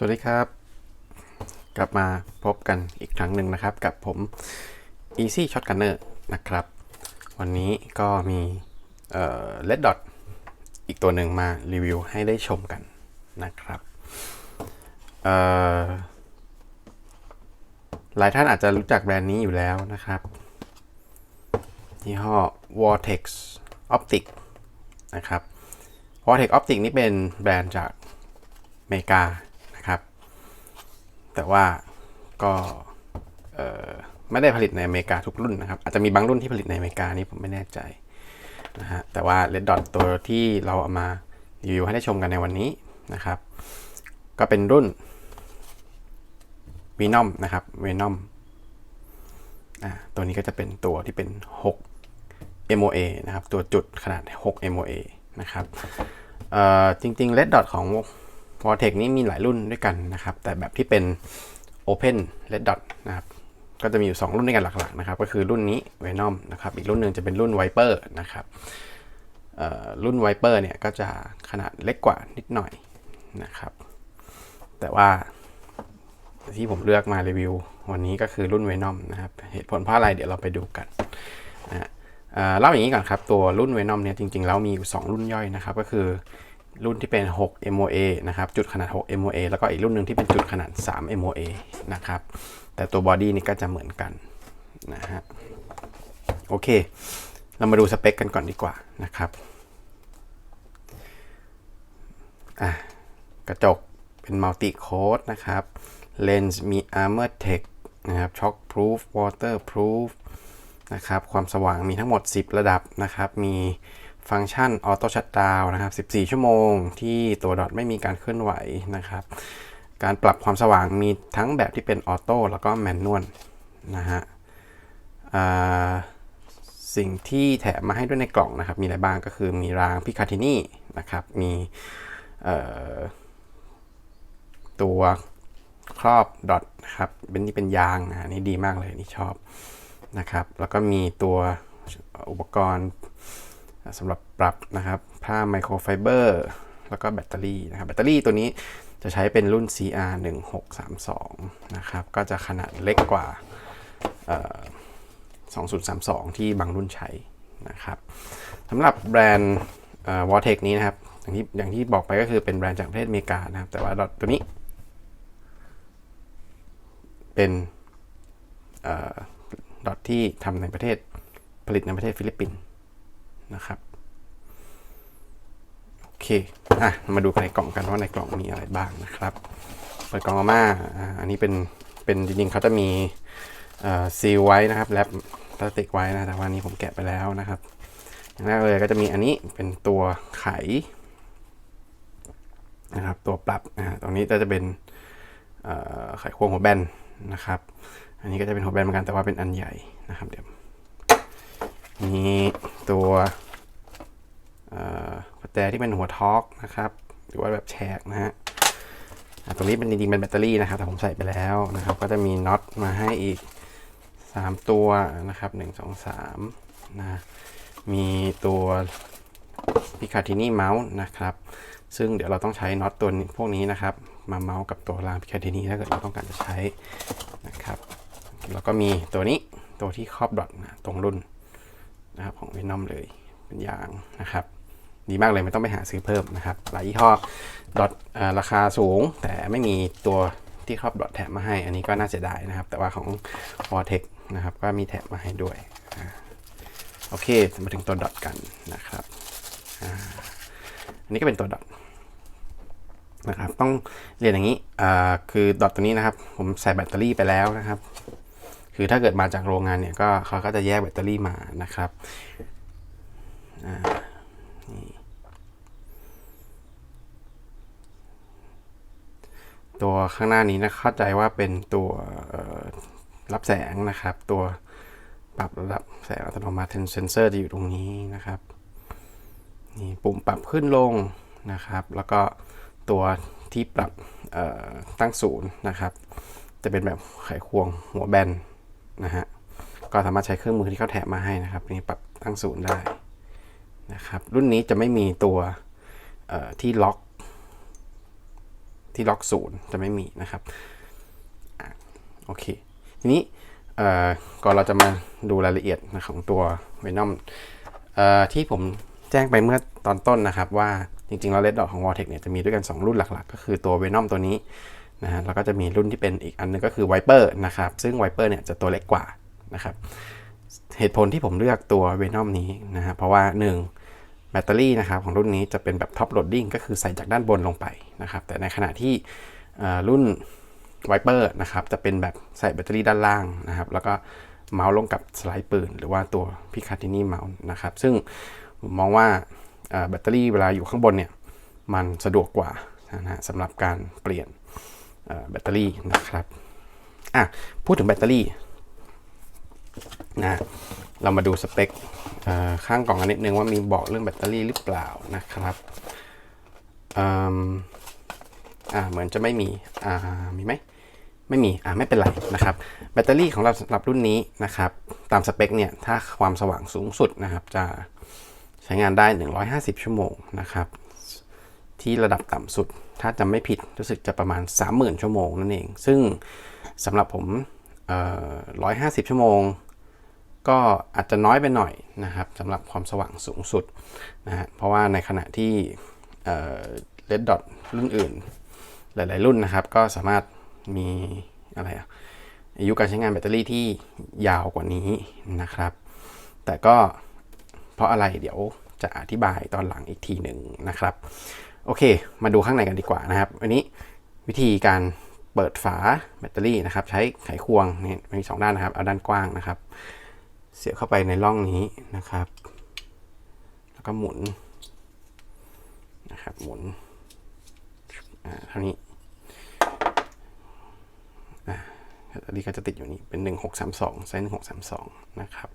สวัสดีครับ กลับมาพบกันอีกครั้งหนึ่งนะครับ กับผม Easy Shotgunner นะครับ วันนี้ก็มีเอ่อ Red Dot อีกตัวหนึ่งมารีวิวให้ได้ชมกันนะครับเอ่อหลายท่านอาจจะรู้จักแบรนด์นี้อยู่แล้วนะครับยี่ห้อ Vortex Optic นะครับ Vortex Optic นี่เป็นแบรนด์จากอเมริกา แต่ว่าก็ไม่ได้ผลิตในอเมริกาทุกรุ่นนะครับ อาจจะมีบางรุ่นที่ผลิตในอเมริกานี่ผมไม่แน่ใจนะฮะแต่ว่า Red Dot ตัวที่เราเอามารีวิวให้ได้ชมกันในวันนี้นะครับ ก็เป็นรุ่น Venom นะครับ Venom อ่าตัวนี้ก็จะเป็นตัวที่เป็น 6 MOA นะครับ ตัวจุดขนาด 6 MOA นะครับเอ่อจริงๆ Red Dot ของ Vortex นี่มีหลายรุ่นด้วยกันนะครับ แต่แบบที่เป็น Open Red Dot นะครับ ก็จะมีอยู่ 2 รุ่นด้วยกันหลักๆนะครับ ก็คือรุ่นนี้ Venom นะครับ อีกรุ่นหนึ่งจะเป็นรุ่น Viper นะครับรุ่น Viper เนี่ยก็จะขนาดเล็กกว่านิดหน่อยนะครับ แต่ว่าที่ผมเลือกมารีวิว วันนี้ก็คือรุ่น Venom นะครับ เหตุผลเพราะอะไรเดี๋ยวเราไปดูกันนะฮะเอ่อเล่าอย่างนี้ก่อนครับ ตัวรุ่น Venom เนี่ยจริงๆแล้วมีอยู่ 2 รุ่นย่อยนะครับ ก็คือ รุ่นที่เป็น 6 MOA นะครับจุดขนาด 6 MOA แล้วก็อีกรุ่นหนึ่งที่เป็นจุดขนาด 3 MOA นะครับแต่ตัวบอดี้นี่ก็จะเหมือนกันนะฮะโอเค เรามาดูสเปคกันก่อนดีกว่านะครับอะกระจกเป็นมัลติโค d นะครับเลนส์มี Armor Tech นะครับ Shock Proof Water Proof นะครับความสว่างมีทั้งหมด 10 ระดับนะครับมี ฟังก์ชันออโต้ชั t ดาวนะครับ 14 ชั่วโมงที่ตัวดอทไม่มีการเคลื่อนไหวนะครับ การปรับความสว่างมีทั้งแบบที่เป็นออโต้แล้วก็แมนนวลนะฮะสิ่งที่แถมมาให้ด้วยในกล่องนะครับ มีอะไรบ้างก็คือมีรางพิคาทินี่นะครับ มีตัวครอบดอทนะครับเป็นนี่เป็นยางนะอันนี่ดีมากเลยนี่ชอบนะครับ แล้วก็มีตัวอุปกรณ์ สำหรับปรับนะครับผ้าไมโครไฟเบอร์แล้วก็แบตเตอรี่นะครับแบตเตอรี่ตัวนี้จะใช้เป็นรุ่น CR 1632นะครับก็จะขนาดเล็กกว่าเอ่อ2032 ที่บางรุ่นใช้นะครับสำหรับแบรนด์วอร์เทคนี้นะครับ อย่างที่อย่างที่บอกไปก็คือเป็นแบรนด์จากประเทศอเมริกานะครับ แต่ว่าตัวนี้ เป็นดอทที่ทำในประเทศผลิตในประเทศฟิลิปปินส์ นะครับโอเคอะมาดูในกล่องกันว่าในกล่องมีอะไรบ้างนะครับ เปิดกล่องออกมาอันนี้เป็นเป็นจริงๆเขาจะมีซีลไว้นะครับแรปพลาสติกไว้นะแต่ว่านี้ผมแกะไปแล้วนะครับอย่างแรกเลยก็จะมีอันนี้เป็นตัวไขนะครับตัวปรับนะฮะตรงนี้ก็จะเป็นไขควงหัวแบนนะครับ อันนี้ก็จะเป็นหัวแบนเหมือนกันแต่ว่าเป็นอันใหญ่นะครับเดี๋ยวมี ตัวประแจที่เป็นหัวทอกนะครับ หรือว่าแบบแฉกนะฮะตรงนี้เป็นจริงๆเป็นแบตเตอรี่นะครับ แต่ผมใส่ไปแล้วนะครับ ก็จะมีน็อตมาให้อีก 3 ตัวนะครับ 1 2 3นะมีตัวพิคาทินี่เมาส์นะครับ ซึ่งเดี๋ยวเราต้องใช้น็อตตัวพวกนี้นะครับ มาเมาส์กับตัวรางพิคาทินี่ถ้าเกิดเราต้องการจะใช้นะครับ แล้วก็มีตัวนี้ตัวที่ครอบดอทนะตรงรุ่น นะครับของเวนอมเลยเป็นยางนะครับ ดีมากเลยไม่ต้องไปหาซื้อเพิ่มนะครับ หลายยี่ห้อดอทราคาสูง แต่ไม่มีตัวที่ครอบดอทแถมมาให้ อันนี้ก็น่าเสียดายนะครับ แต่ว่าของ Vortex นะครับก็มีแถมมาให้ด้วยโอเคมาถึงตัวดอทกันนะครับอันนี้ก็เป็นตัวดอทนะครับต้องเรียนอย่างนี้คือดอทตัวนี้นะครับ ผมใส่แบตเตอรี่ไปแล้วนะครับ คือถ้าเกิดมาจากโรงงานเนี่ยก็เขาก็จะแยกแบตเตอรี่มานะครับตัวข้างหน้านี้นะเข้าใจว่าเป็นตัวรับแสงนะครับ ตัวปรับระดับแสงอัตโนมัติเซนเซอร์จะอยู่ตรงนี้นะครับนี่ปุ่มปรับขึ้นลงนะครับ แล้วก็ตัวที่ปรับตั้งศูนย์นะครับ จะเป็นแบบไขควงหัวแบน นะฮะก็สามารถใช้เครื่องมือที่เขาแถมมาให้นะครับนี่ปรับตั้งศูนย์ได้นะครับรุ่นนี้จะไม่มีตัวที่ล็อก ที่ล็อกศูนย์จะไม่มีนะครับอโอเค ทีนี้ก่อนเราจะมาดูรายละเอียดของตัว Venom เอ่อที่ผมแจ้งไปเมื่อตอนต้นนะครับว่าจริงๆ แล้วเลดดอทของ Vortex เนี่ยจะมีด้วยกัน 2 รุ่นหลัก ๆ ก็คือตัว Venom ตัวนี้ นะฮะแล้วก็จะมีรุ่นที่เป็นอีกอันนึงก็คือ Viper นะครับ ซึ่ง Viper เนี่ยจะตัวเล็กกว่านะครับ เหตุผลที่ผมเลือกตัว Venom นี้นะฮะเพราะว่า 1 แบตเตอรี่นะครับของรุ่นนี้จะเป็นแบบท็อปโหลดดิ้งก็คือใส่จากด้านบนลงไปนะครับ แต่ในขณะที่รุ่น Viper นะครับจะเป็นแบบใส่แบตเตอรี่ด้านล่างนะครับ แล้วก็เมาส์ลงกับสไลด์ปืน หรือว่าตัวพิคาตินีเมาส์นะครับ ซึ่งผมมองว่าแบตเตอรี่เวลาอยู่ข้างบนเนี่ยมันสะดวกกว่านะฮะสำหรับการเปลี่ยน แบตเตอรี่นะครับอะพูดถึงแบตเตอรี่นะเรามาดูสเปคเข้างกล่องกันนิดนึงว่ามีบอกเรื่องแบตเตอรี่หรือเปล่านะครับอ่าเหมือนจะไม่มีอ่ามีไหมไม่มีอ่าไม่เป็นไรนะครับ แบตเตอรี่ของเราสำหรับรุ่นนี้นะครับ ตามสเปคเนี่ยถ้าความสว่างสูงสุดนะครับ จะใช้งานได้ 150 ชั่วโมงนะครับ ที่ระดับต่ำสุด ถ้าจำไม่ผิดรู้สึกจะประมาณ 30,000 ชั่วโมงนั่นเอง ซึ่งสำหรับผมเอ่อ150ชั่วโมง ก็อาจจะน้อยไปหน่อยนะครับสำหรับความสว่างสูงสุดนะฮะเพราะว่าในขณะที่เอ่อ Red Dot รุ่นอื่น หลาย ๆ รุ่นนะครับ ก็สามารถมีอะไรอะอายุการใช้งานแบตเตอรี่ที่ยาวกว่านี้นะครับ แต่ก็เพราะอะไรเดี๋ยวจะอธิบายตอนหลังอีกทีหนึ่งนะครับ โอเค มาดูข้างในกันดีกว่านะครับวันนี้วิธีการเปิดฝาแบตเตอรี่นะครับ ใช้ไขควงนี่มีสองด้านนะครับ เอาด้านกว้างนะครับ เสียบเข้าไปในร่องนี้นะครับ แล้วก็หมุนนะครับ หมุนอ่าเท่านี้แบตเตอรี่ก็จะติดอยู่นี่เป็น 1632ไซส์1632 นะครับ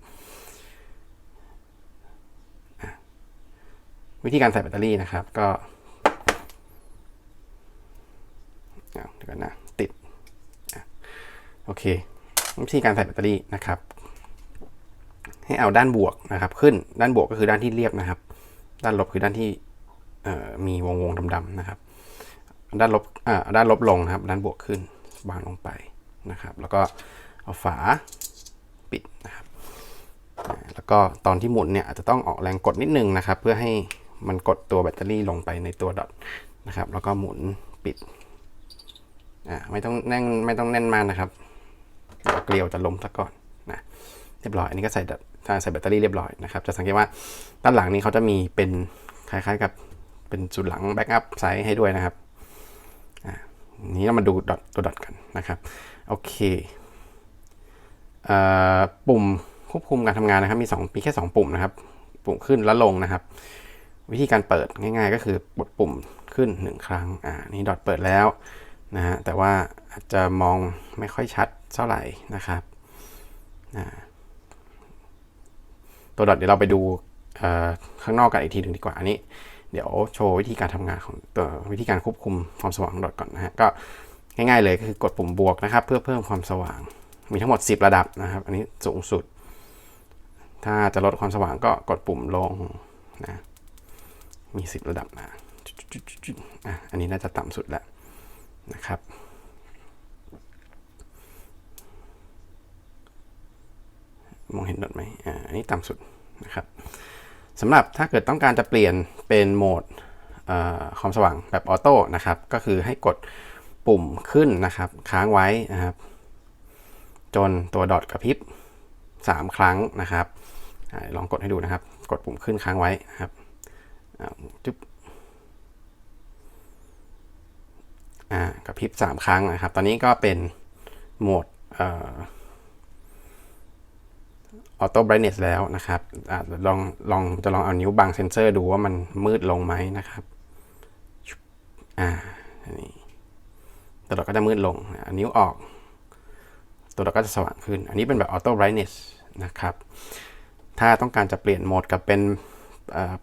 วิธีการใส่แบตเตอรี่นะครับ ก็เอาเดี๋ยวกันนะ ติดโอเค วิธีการใส่แบตเตอรี่นะครับ ให้เอาด้านบวกนะครับ ขึ้นด้านบวกก็คือด้านที่เรียบนะครับ ด้านลบคือด้านที่มีวงวงๆดำๆนะครับ ด้านลบด้านลบลงนะครับ ด้านบวกขึ้นวางลงไปนะครับ แล้วก็เอาฝาปิดนะครับ แล้วก็ตอนที่หมุนเนี่ยอาจจะต้องออกแรงกดนิดนึงนะครับ เพื่อให้มันกดตัวแบตเตอรี่ลงไปในตัวดอทนะครับ แล้วก็หมุนปิด อ่าไม่ต้องแน่นไม่ต้องแน่นมากนะครับเกลียวจะล้มซะก่อนนะเรียบร้อยอันนี้ก็ใส่ดัถ้าใส่แบตเตอรี่เรียบร้อยนะครับ จะสังเกตว่าด้านหลังนี้เขาจะมีเป็นคล้ายๆกับเป็นจุดหลังแบ็กอัพไซส์ให้ด้วยนะครับอ่านี้เรามาดูดอทตัวดอทกันนะครับโอเคเอ่อปุ่มควบคุมการทำงานนะครับมี2มีแค่ 2 ปุ่มนะครับ ปุ่มขึ้นและลงนะครับ วิธีการเปิดง่าย ๆ ก็คือ กดปุ่มขึ้น 1 ครั้งอ่านี่ดอทเปิดแล้ว นะฮะแต่ว่าอาจจะมองไม่ค่อยชัดเท่าไหร่นะครับอ่าตัวดอทเดี๋ยวเราไปดูข้างนอกกันอีกทีหนึ่งดีกว่าอันนี้ เดี๋ยวโชว์วิธีการทำงานของตัววิธีการควบคุมความสว่างของดอทก่อนนะฮะก็ง่ายๆเลยก็คือกดปุ่มบวกนะครับ เพื่อเพิ่มความสว่าง มีทั้งหมด 10 ระดับนะครับ อันนี้สูงสุด ถ้าจะลดความสว่างก็กดปุ่มลงนะมี 10 ระดับนะอะอันนี้น่าจะต่ำสุดแล้ว นะครับ มองเห็นดอทไหมอ่าอันนี้ต่ำสุดนะครับสำหรับถ้าเกิดต้องการจะเปลี่ยนเป็นโหมดความสว่างแบบออโต้นะครับ ก็คือให้กดปุ่มขึ้นนะครับ ค้างไว้นะครับ จนตัวดอทกระพริบ 3 ครั้งนะครับอลองกดให้ดูนะครับ กดปุ่มขึ้นค้างไว้นะครับจุ๊บอ่า กระพริบ3 ครั้งนะครับ ตอนนี้ก็เป็นโหมดออโต้ไบรท์เนสแล้วนะครับอลองลองจะลองเอานิ้วบังเซนเซอร์ดูว่ามันมืดลงไหมนะครับ อ่าอันนี้ตัวดอทก็จะมืดลงอันนิ้วออก ตัวดอทก็จะสว่างขึ้น อันนี้เป็นแบบออโต้ไบรท์เนสนะครับ ถ้าต้องการจะเปลี่ยนโหมดกับเป็น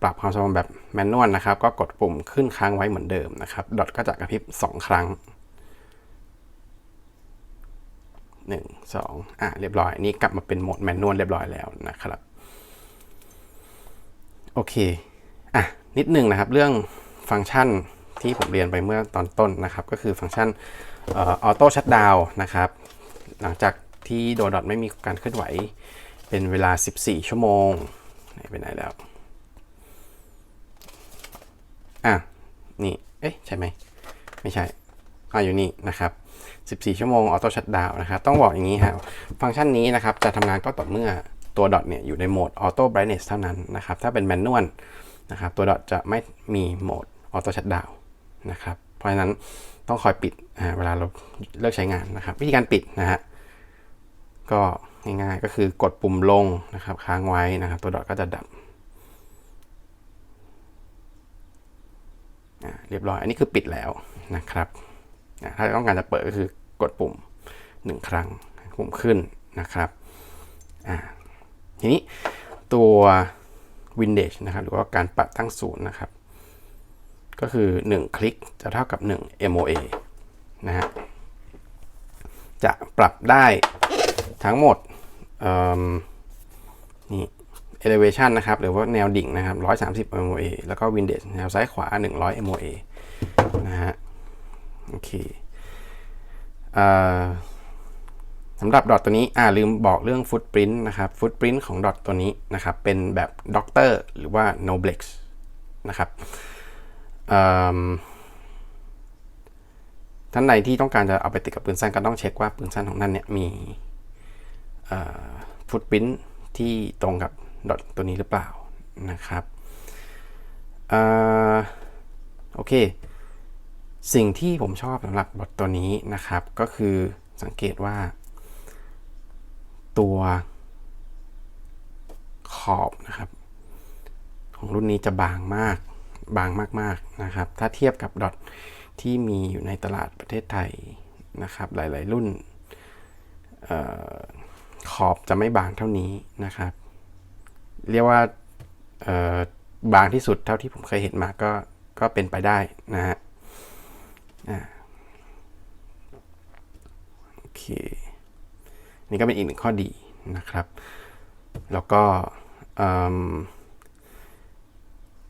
ปรับความสว่างแบบแมนนวลนะครับ ก็กดปุ่มขึ้นค้างไว้เหมือนเดิมนะครับ ดอทก็จะกระพริบ 2 ครั้ง 1 2อะเรียบร้อยนี่กลับมาเป็นโหมดแมนนวลเรียบร้อยแล้วนะครับโอเคอะนิดนึงนะครับเรื่องฟังก์ชันที่ผมเรียนไปเมื่อตอนต้นนะครับ ก็คือฟังก์ชันออโต้ชัดดาวนะครับ หลังจากที่โดดอทไม่มีการเคลื่อนไหวเป็นเวลา 14 ชั่วโมงไหนไปไหนแล้วอะนี่ เอ๊ะ ใช่ไหม ไม่ใช่อะอยู่นี่นะครับ 14 ชั่วโมงออโต้ชัดดาวนะครับต้องบอกอย่างนี้ฮะฟังก์ชันนี้นะครับจะทำงานก็ต่อเมื่อตัวดอทเนี่ยอยู่ในโหมดออโต้ไบรท์เนสเท่านั้นนะครับถ้าเป็นแมนนวลนะครับตัวดอทจะไม่มีโหมดออโต้ชัดดาวนะครับเพราะฉะนั้นต้องคอยปิดเวลาเราเลิกใช้งานนะครับ วิธีการปิดนะฮะก็ง่ายๆก็คือกดปุ่มลงนะครับค้างไว้นะครับ ตัวดอทก็จะดับอ่าเรียบร้อย อันนี้คือปิดแล้วนะครับ ถ้าต้องการจะเปิดก็คือ กดปุ่มหนึ่งครั้งปุ่มขึ้นนะครับทีนี้ตัว Windows นะครับหรือว่าการปรับตั้งศูนย์นะครับ ก็คือ 1 คลิกจะเท่ากับ 1 MOA นะฮะจะปรับได้ทั้งหมดนี่ elevation นะครับ หรือว่าแนวดิ่งนะครับ 130 MOA แล้วก็ Windows แนวซ้ายขวา 100 MOA นะฮะ โอเค สำหรับดอทตัวนี้อ่าลืมบอกเรื่องฟุตปรินต์นะครับฟุตปรินต์ของดอทตัวนี้นะครับเป็นแบบด็อกเตอร์หรือว่า Noblex นะครับท่านใดที่ต้องการจะเอาไปติดกับปืนสั้นก็ต้องเช็คว่าปืนสั้นของท่านเนี่ยมีฟุตปรินต์ที่ตรงกับดอทตัวนี้หรือเปล่านะครับอโอเค สิ่งที่ผมชอบสำหรับบทตัวนี้นะครับก็คือสังเกตว่า ตัวขอบนะครับ ของรุ่นนี้จะบางมากบางมากๆนะครับ ถ้าเทียบกับดอทที่มีอยู่ในตลาดประเทศไทยนะครับ หลายๆรุ่นออขอบจะไม่บางเท่านี้นะครับ เรียกว่าบางที่สุดเท่าที่ผมเคยเห็นมาก็ก็เป็นไปได้นะฮะ อ่าโอเค นี่ก็เป็นอีกหนึ่งข้อดีนะครับ แล้วก็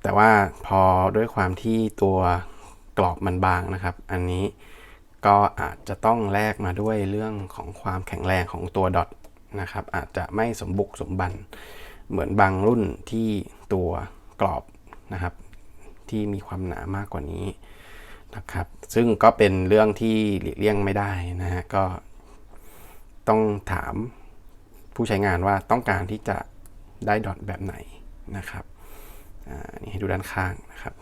แต่ว่าพอด้วยความที่ตัวกรอบมันบางนะครับ อันนี้ก็อาจจะต้องแลกมาด้วยเรื่องของความแข็งแรงของตัวดอทนะครับ อาจจะไม่สมบุกสมบัน เหมือนบางรุ่นที่ตัวกรอบนะครับ ที่มีความหนามากกว่านี้ นะครับ ซึ่งก็เป็นเรื่องที่หลีกเลี่ยงไม่ได้นะฮะ ก็ต้องถามผู้ใช้งานว่าต้องการที่จะได้ดอทแบบไหนนะครับอ่านี่ให้ดูด้านข้างนะครับ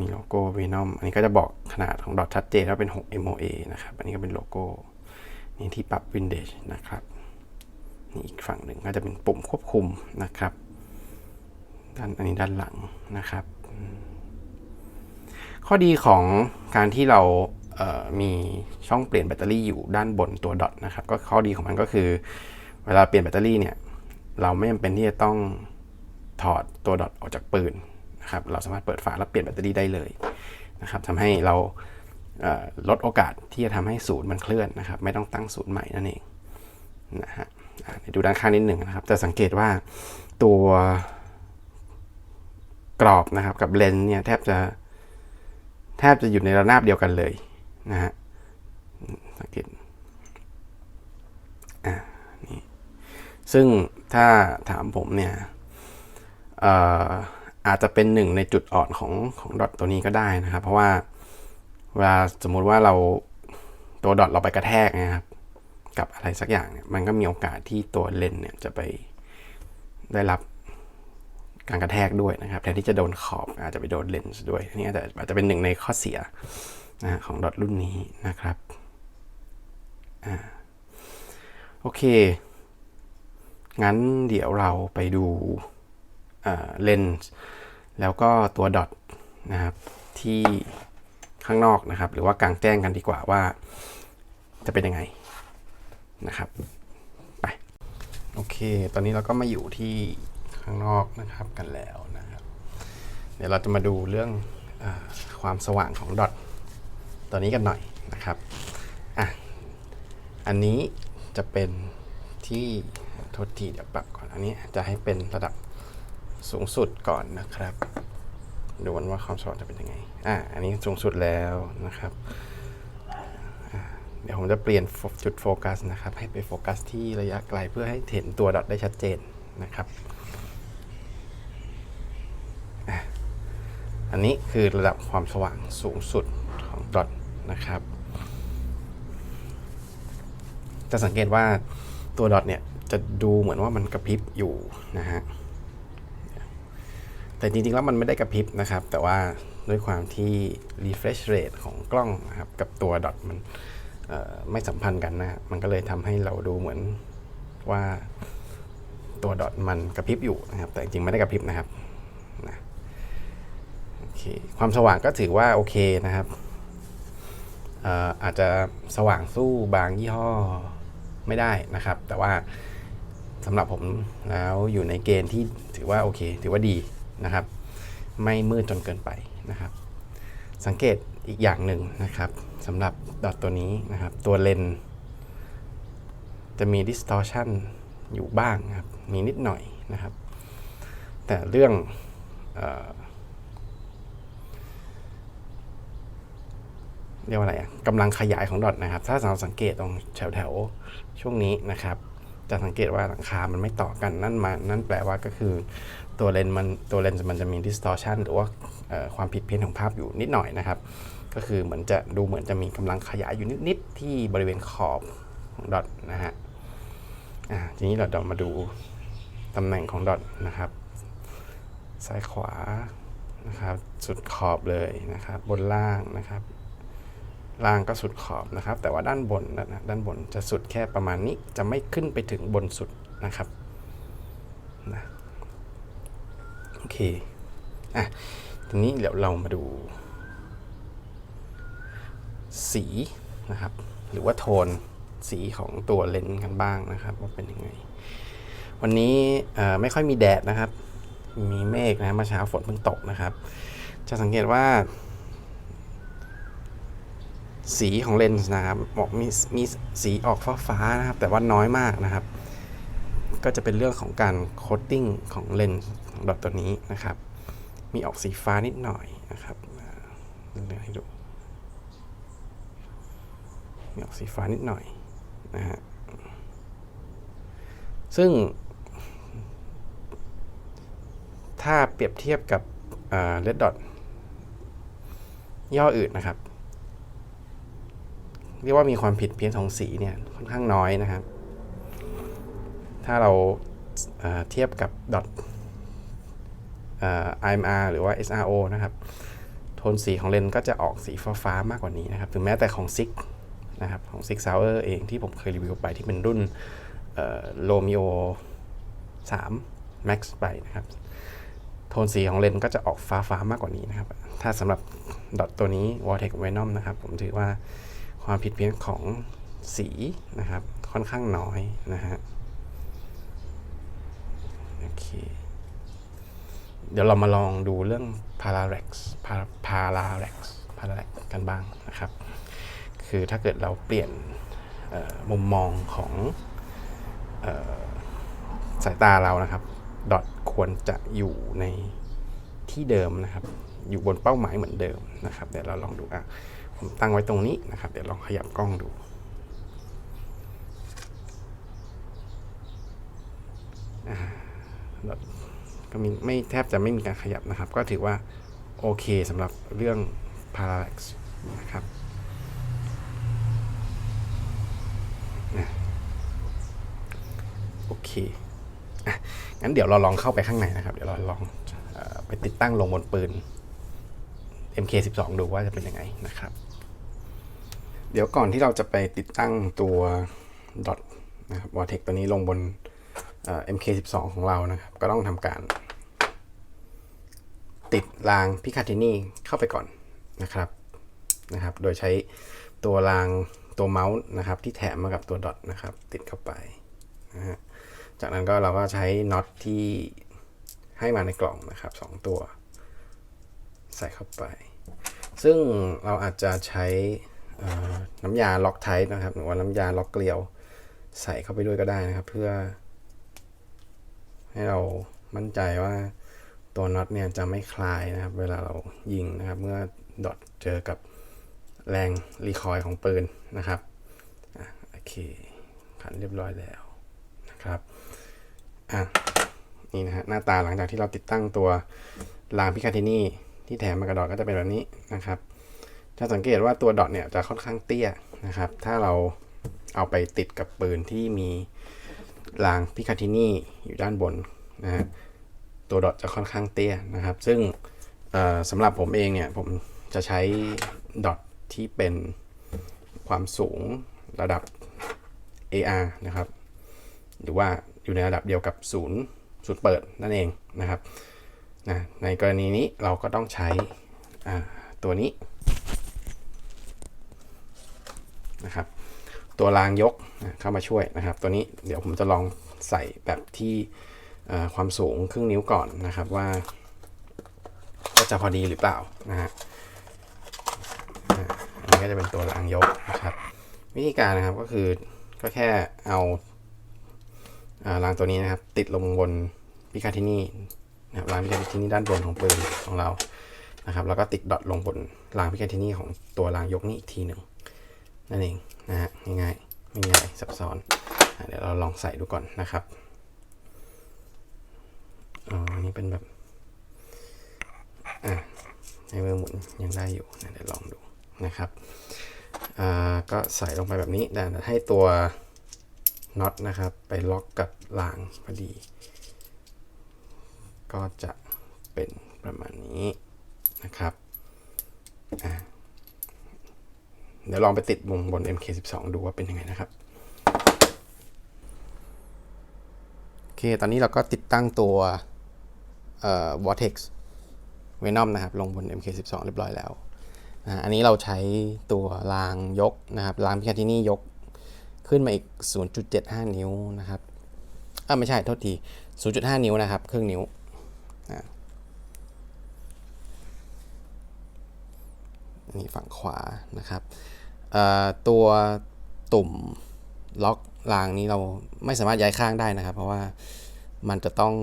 มีโลโก้ Venom อันนี้ก็จะบอกขนาดของดอทชัดเจนว่าเป็น 6 MOA นะครับ อันนี้ก็เป็นโลโก้นี่ที่ปรับ Windows นะครับ นี่อีกฝั่งหนึ่งก็จะเป็นปุ่มควบคุมนะครับ ด้านอันนี้ด้านหลังนะครับ ข้อดีของการที่เรามีช่องเปลี่ยนแบตเตอรี่อยู่ด้านบนตัวดอทนะครับก็ข้อดีของมันก็คือเวลาเปลี่ยนแบตเตอรี่เนี่ยเราไม่จำเป็นที่จะต้องถอดตัวดอทออกจากปืนนะครับเราสามารถเปิดฝาแล้วเปลี่ยนแบตเตอรี่ได้เลยนะครับทำให้เราเลดโอกาสที่จะทำให้ศูนย์มันเคลื่อนนะครับ ไม่ต้องตั้งศูนย์ใหม่นั่นเองนะฮะดูด้านข้างนิดหนึ่งนะครับ จะสังเกตว่าตัวกรอบนะครับกับเลนส์เนี่ยแทบจะ แทบจะอยู่ในระนาบเดียวกันเลยนะฮะสังเกตอ่านี่ซึ่งถ้าถามผมเนี่ยเอ่ออาจจะเป็นหนึ่งในจุดอ่อนของของดอทตัวนี้ก็ได้นะครับ เพราะว่าเวลาสมมุติว่าเราตัวดอทเราไปกระแทกนะครับ กับอะไรสักอย่างเนี่ยมันก็มีโอกาสที่ตัวเลนเนี่ยจะไปได้รับ การกระแทกด้วยนะครับแทนที่จะโดนขอบอาจจะไปโดนเลนส์ด้วยนี่อาจจะอาจจะเป็นหนึ่งในข้อเสียนะของดอทรุ่นนี้นะครับอ่าโอเค งั้นเดี๋ยวเราไปดูเลนส์แล้วก็ตัวดอทนะครับที่ข้างนอกนะครับ หรือว่ากลางแจ้งกันดีกว่าว่าจะเป็นยังไงนะครับ ไป โอเค ตอนนี้เราก็มาอยู่ที่ ข้างนอกนะครับกันแล้วนะครับ เดี๋ยวเราจะมาดูเรื่องอความสว่างของดอทตัวนี้กันหน่อยนะครับอะอันนี้จะเป็นที่โทษทีเดี๋ยวปรับก่อน อันนี้จะให้เป็นระดับสูงสุดก่อนนะครับ ดูกันว่าความสว่างจะเป็นยังไงอะอันนี้สูงสุดแล้วนะครับเดี๋ยวผมจะเปลี่ยนจุดโฟกัสนะครับ ให้ไปโฟกัสที่ระยะไกลเพื่อให้เห็นตัวดอทได้ชัดเจนนะครับอะ อันนี้คือระดับความสว่างสูงสุดของดอทนะครับ จะสังเกตว่าตัวดอทเนี่ยจะดูเหมือนว่ามันกระพริบอยู่นะฮะ แต่จริงๆแล้วมันไม่ได้กระพริบนะครับ แต่ว่าด้วยความที่ refresh rate ของกล้องนะครับกับตัวดอทมันไม่สัมพันธ์กันนะมันก็เลยทำให้เราดูเหมือนว่าตัวดอทมันกระพริบอยู่นะครับ แต่จริงๆไม่ได้กระพริบนะครับ เคความสว่างก็ถือว่าโอเคนะครับเอ่อาจจะสว่างสู้บางยี่ห้อไม่ได้นะครับ แต่ว่าสำหรับผมแล้วอยู่ในเกณฑ์ที่ถือว่าโอเค ถือว่าดีนะครับ ไม่มืดจนเกินไปนะครับ สังเกตอีกอย่างหนึ่งนะครับสำหรับดอทตัวนี้นะครับ ตัวเลนจะมี distortion อยู่บ้างนะครับ มีนิดหน่อยนะครับ แต่เรื่องอ เรียกว่าอะไรอะกำลังขยายของดอทนะครับ ถ้าเราสังเกตตรงแถวแถวๆช่วงนี้นะครับ จะสังเกตว่าหลังคา มันไม่ต่อกันนั่นมา นั่นแปลว่าก็คือตัวเลนส์มันตัวเลนส์มันจะมี distortion หรือว่าความผิดเพี้ยนของภาพอยู่นิดหน่อยนะครับ ก็คือเหมือนจะดูเหมือนจะมีกำลังขยายอยู่นิดๆที่บริเวณขอบของดอทนะฮะอ่าทีนี้เราเดี๋ยวมาดูตำแหน่งของดอทนะครับ ซ้ายขวานะครับสุดขอบเลยนะครับ บนล่างนะครับ ล่างก็สุดขอบนะครับ แต่ว่าด้านบนนะด้านบนจะสุดแค่ประมาณนี้จะไม่ขึ้นไปถึงบนสุดนะครับนะโอเคอะทีนี้เดี๋ยวเรามาดู สีนะครับ หรือว่าโทนสีของตัวเลนส์กันบ้างนะครับ ว่าเป็นยังไง วันนี้ไม่ค่อยมีแดดนะครับ มีเมฆนะเมื่อเช้าฝนเพิ่งตกนะครับ จะสังเกตว่า สีของเลนส์นะครับบอกมีมีสีออกฟ้าๆนะครับ แต่ว่าน้อยมากนะครับ ก็จะเป็นเรื่องของการโคตติ้งของเลนส์ของดอทตัวนี้นะครับ มีออกสีฟ้านิดหน่อยนะครับเลือกให้ดูมีออกสีฟ้านิดหน่อยนะฮะซึ่ง ถ้าเปรียบเทียบกับเลดดอทย่ออื่นนะครับ เรียกว่ามีความผิดเพี้ยนของสีเนี่ยค่อนข้างน้อยนะครับ ถ้าเราเอ่อเทียบกับดอท IMR หรือว่า SRO นะครับ โทนสีของเลนส์ก็จะออกสีฟ้าๆมากกว่านี้นะครับ ถึงแม้แต่ของ SIG นะครับของ SIG Sauer เองที่ผมเคยรีวิวไปที่เป็นรุ่นโ o มิโอ3 Max ไปนะครับ โทนสีของเลนส์ก็จะออกฟ้าๆมากกว่านี้นะครับ ถ้าสำหรับดอทตัวนี้ Vortex Venom นะครับ ผมถือว่า ความผิดเพี้ยนของสีนะครับ ค่อนข้างน้อยนะฮะโอเคเดี๋ยวเรามาลองดูเรื่อง parallax parallax parallax กันบ้างนะครับ คือถ้าเกิดเราเปลี่ยนมุมมองของออสายตาเรานะครับ ดอทควรจะอยู่ในที่เดิมนะครับ อยู่บนเป้าหมายเหมือนเดิมนะครับ เดี๋ยวเราลองดูอะ ผมตั้งไว้ตรงนี้นะครับ เดี๋ยวลองขยับกล้องดู ก็มีไม่แทบจะไม่มีการขยับนะครับ ก็ถือว่าโอเคสำหรับเรื่อง parallax นะครับโอเคองั้นเดี๋ยวเราลองเข้าไปข้างในนะครับ เดี๋ยวเราลองอไปติดตั้งลงบนปืน MK12 ดูว่าจะเป็นยังไงนะครับ เดี๋ยวก่อนที่เราจะไปติดตั้งตัว dot นะครับ Vortex ตัวนี้ลงบน MK12 ของเรานะครับ ก็ต้องทำการติดรางพิคาตินีเข้าไปก่อนนะครับนะครับ โดยใช้ตัวรางตัวเมาส์นะครับที่แถมมากับตัวดอทนะครับ ติดเข้าไปนะฮะจากนั้นก็เราก็ใช้น็อตที่ให้มาในกล่องนะครับสองตัว ใส่เข้าไป ซึ่งเราอาจจะใช้น้ำยาล็อกไทป์นะครับ หรือว่าน้ำยาล็อกเกลียวใส่เข้าไปด้วยก็ได้นะครับ เพื่อ ให้เรามั่นใจว่าตัวน็อตเนี่ยจะไม่คลายนะครับ เวลาเรายิงนะครับ เมื่อดอทเจอกับแรงรีคอยล์ของปืนนะครับอะโอเคขันเรียบร้อยแล้วนะครับอะนี่นะฮะหน้าตาหลังจากที่เราติดตั้งตัวรางพิคาทินี่ ที่แถมมากระดอทก็จะเป็นแบบนี้นะครับ จะสังเกตว่าตัวดอทเนี่ยจะค่อนข้างเตี้ยนะครับ ถ้าเราเอาไปติดกับปืนที่มีรางพิคาทินี่อยู่ด้านบนนะฮะตัวดอทจะค่อนข้างเตี้ยนะครับ ซึ่งสำหรับผมเองเนี่ยผมจะใช้ดอทที่เป็นความสูงระดับ AR นะครับ หรือว่าอยู่ในระดับเดียวกับศูนย์ศูนย์เปิดนั่นเองนะครับ นะในกรณีนี้เราก็ต้องใช้ตัวนี้นะครับตัวรางยกนะเข้ามาช่วยนะครับ ตัวนี้เดี๋ยวผมจะลองใส่แบบที่ความสูงครึ่งนิ้วก่อนนะครับว่าจะพอดีหรือเปล่านะฮะอันนี้ก็จะเป็นตัวรางยกนะครับ วิธีการนะครับก็คือก็แค่เอาอ่ารางตัวนี้นะครับ ติดลงบนพิคาทินี่ นะครับรางพิคาทินี่ด้านบนของปืนของเรานะครับแล้วก็ติดดอทลงบนรางพิคาทินี่ของตัวรางยกนี้อีกทีหนึ่งนั่นเองนะฮะง่ายๆไม่มีอะไรซับซ้อนอะเดี๋ยวเราลองใส่ดูก่อนนะครับอ๋ออันนี้เป็นแบบอะให้มือหมุนยังได้อยู่นะเดี๋ยวลองดูนะครับอ่าก็ใส่ลงไปแบบนี้แต่ให้ตัวน็อตนะครับ ไปล็อกกับรางพอดี ก็จะเป็นประมาณนี้นะครับ เดี๋ยวลองไปติดมุมบน MK12 ดูว่าเป็นยังไงนะครับโอเค ตอนนี้เราก็ติดตั้งตัวเอ่อ Vortex Venom นะครับ ลงบน MK12 เรียบร้อยแล้วนะอันนี้เราใช้ตัวรางยกนะครับรางพิคาทินี่ยกขึ้นมาอีก 0.75 นิ้วนะครับอ่าไม่ใช่โทษที 0.5 นิ้วนะครับครึ่งนิ้วนะอั นนี้ฝั่งขวานะครับตัวตุ่มล็อกรางนี้เราไม่สามารถย้ายข้างได้นะครับ เพราะว่ามันจะต้อง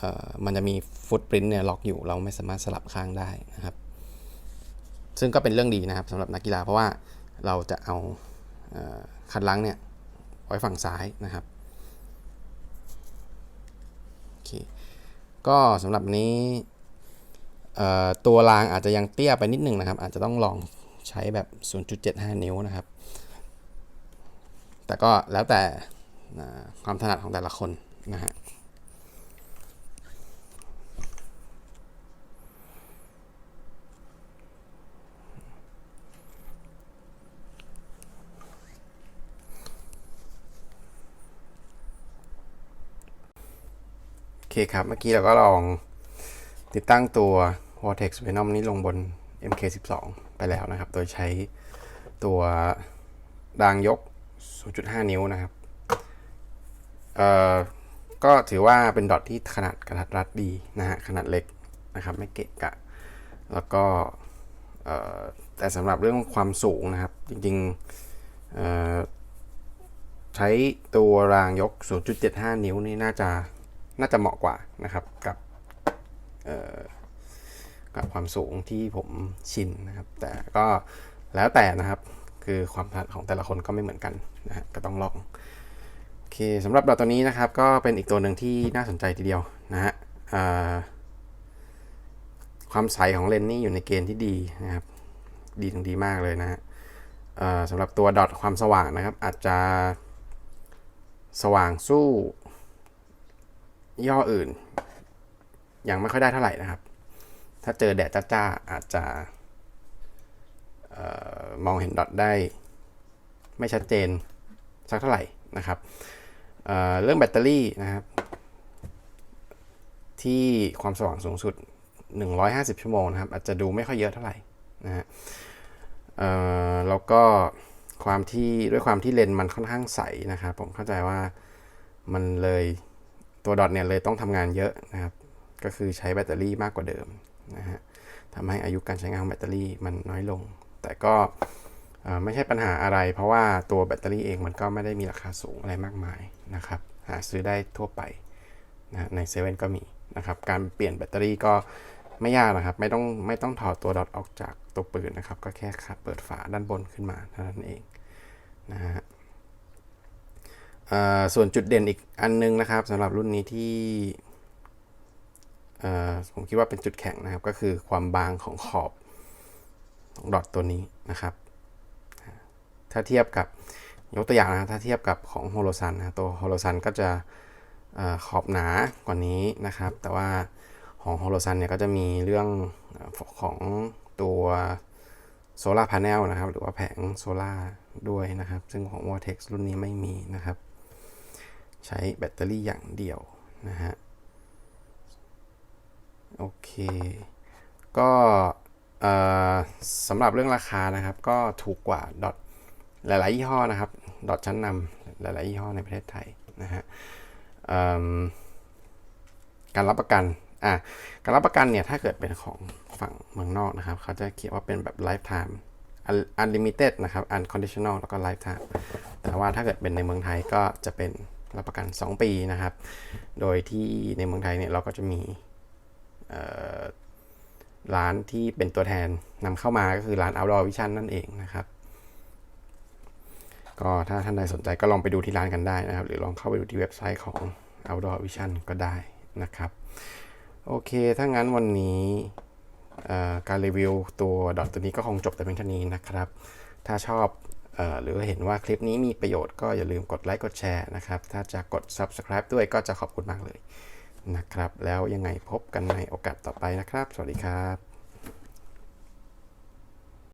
อมันจะมีฟุตปรินต์เนี่ยล็อกอยู่เราไม่สามารถสลับข้างได้นะครับ ซึ่งก็เป็นเรื่องดีนะครับสำหรับนักกีฬาเพราะว่าเราจะเอาเอ่อคันลังเนี่ยไว้ฝั่งซ้ายนะครับโอเคก็สำหรับนี้ ตัวรางอาจจะยังเตี้ยไปนิดนึงนะครับ อาจจะต้องลองใช้แบบ 0.75 นิ้วนะครับ แต่ก็แล้วแต่ความถนัดของแต่ละคนนะฮะโอเคครับ เมื่อกี้เราก็ลองติดตั้งตัว Vortex Venom นี้ลงบน MK12 ไปแล้วนะครับ โดยใช้ตัวรางยก 0.5 นิ้วนะครับ เอ่อ ก็ถือว่าเป็นดอทที่ขนาดกระทัดรัดดีนะฮะ ขนาดเล็กนะครับ ไม่เกะกะ แล้วก็ เอ่อ แต่สำหรับเรื่องความสูงนะครับ จริงๆ เอ่อ ใช้ตัวรางยก 0.75 นิ้วนี่น่าจะ น่าจะเหมาะกว่านะครับ กับ เอ่อ กับความสูงที่ผมชินนะครับ แต่ก็แล้วแต่นะครับคือความถนัดของแต่ละคนก็ไม่เหมือนกันนะฮะก็ต้องลองโอเคสำหรับดอทตัวนี้นะครับ ก็เป็นอีกตัวหนึ่งที่น่าสนใจทีเดียวนะฮะความใสของเลนส์นี่อยู่ในเกณฑ์ที่ดีนะครับ ดีถึงดีมากเลยนะฮะสำหรับตัวดอทความสว่างนะครับ อาจจะสว่างสู้ย่ออื่น ยังไม่ค่อยได้เท่าไหร่นะครับ ถ้าเจอแดดจ้าๆอาจจะออมองเห็นดอทได้ไม่ชัดเจนสักเท่าไหร่นะครับเเรื่องแบตเตอรี่นะครับ ที่ความสว่างสูงสุด 150 ชั่วโมงนะครับ อาจจะดูไม่ค่อยเยอะเท่าไหร่นะฮะแล้วก็ความที่ด้วยความที่เลนส์มันค่อนข้างใสนะครับ ผมเข้าใจว่ามันเลยตัวดอทเนี่ยเลยต้องทำงานเยอะนะครับ ก็คือใช้แบตเตอรี่มากกว่าเดิม นะฮะทำให้อายุการใช้งานของแบตเตอรี่มันน้อยลง แต่ก็ไม่ใช่ปัญหาอะไร เพราะว่าตัวแบตเตอรี่เองมันก็ไม่ได้มีราคาสูงอะไรมากมายนะครับ หาซื้อได้ทั่วไปนะในเซเว่นก็มีนะครับ การเปลี่ยนแบตเตอรี่ก็ไม่ยากนะครับ ไม่ต้องไม่ต้องถอดตัวดอทออกจากตัวปืนนะครับ ก็แค่ขับเปิดฝาด้านบนขึ้นมาเท่านั้นเองนะฮะส่วนจุดเด่นอีกอันนึงนะครับสำหรับรุ่นนี้ที่ ผมคิดว่าเป็นจุดแข็งนะครับ ก็คือความบางของขอบของดอทตัวนี้นะครับ ถ้าเทียบกับยกตัวอย่างนะถ้าเทียบกับของโฮโลซันนะตัวโฮโลซันก็จะอขอบหนากว่านี้นะครับ แต่ว่าของโฮโลซันเนี่ยก็จะมีเรื่องของตัวโซลาร์พาเนลนะครับ หรือว่าแผงโซลาด้วยนะครับ ซึ่งของ Vortex รุ่นนี้ไม่มีนะครับ ใช้แบตเตอรี่อย่างเดียวนะฮะ โอเค ก็สำหรับเรื่องราคานะครับก็ถูกกว่าดอทหลาย ๆ ยี่ห้อนะครับ ดอทชั้นนำหลาย ๆ ยี่ห้อในประเทศไทยนะฮะการรับประกันอะการรับประกันเนี่ยถ้าเกิดเป็นของฝั่งเมืองนอกนะครับ เขาจะเขียนว่าเป็นแบบ lifetime un- unlimited นะครับ unconditional แล้วก็ lifetime แต่ว่าถ้าเกิดเป็นในเมืองไทยก็จะเป็นรับประกัน 2 ปีนะครับ โดยที่ในเมืองไทยเนี่ยเราก็จะมี ร้านที่เป็นตัวแทนนำเข้ามาก็คือร้าน Outdoor Vision นั่นเองนะครับ ก็ถ้าท่านใดสนใจก็ลองไปดูที่ร้านกันได้นะครับ หรือลองเข้าไปดูที่เว็บไซต์ของ Outdoor Vision ก็ได้นะครับ โอเค ถ้างั้นวันนี้การรีวิวตัวดอทตัวนี้ก็คงจบแต่เพียงเท่านี้นะครับ ถ้าชอบอหรือเห็นว่าคลิปนี้มีประโยชน์ก็อย่าลืมกดไลค์กดแชร์นะครับ ถ้าจะกด Subscribe ด้วยก็จะขอบคุณมากเลย นะครับ แล้วยังไงพบกันในโอกาสต่อไปนะครับ สวัสดีครับ